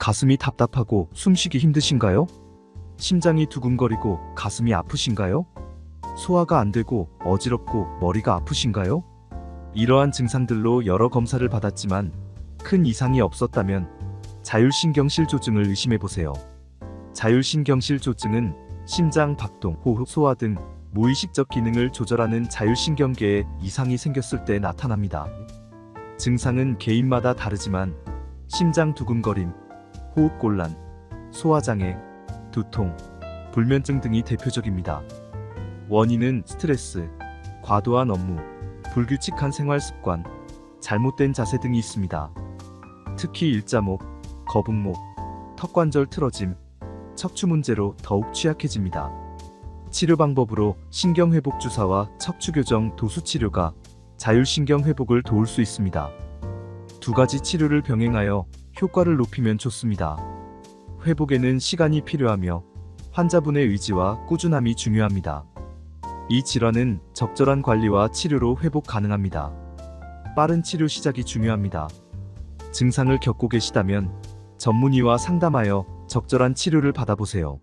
가슴이 답답하고 숨쉬기 힘드신가요? 심장이 두근거리고 가슴이 아프신가요? 소화가 안 되고 어지럽고 머리가 아프신가요? 이러한 증상들로 여러 검사를 받았지만 큰 이상이 없었다면 자율신경실 조증을 의심해 보세요. 자율신경실 조증은 심장 박동, 호흡, 소화 등 무의식적 기능을 조절하는 자율신경계에 이상이 생겼을 때 나타납니다. 증상은 개인마다 다르지만 심장 두근거림, 호흡곤란, 소화장애, 두통, 불면증 등이 대표적입니다. 원인은 스트레스, 과도한 업무, 불규칙한 생활 습관, 잘못된 자세 등이 있습니다. 특히 일자목, 거북목, 턱관절 틀어짐, 척추 문제로 더욱 취약해집니다. 치료 방법으로 신경회복 주사와 척추 교정 도수 치료가 자율신경 회복을 도울 수 있습니다. 두 가지 치료를 병행하여 효과를 높이면 좋습니다. 회복에는 시간이 필요하며 환자분의 의지와 꾸준함이 중요합니다. 이 질환은 적절한 관리와 치료로 회복 가능합니다. 빠른 치료 시작이 중요합니다. 증상을 겪고 계시다면 전문의와 상담하여 적절한 치료를 받아보세요.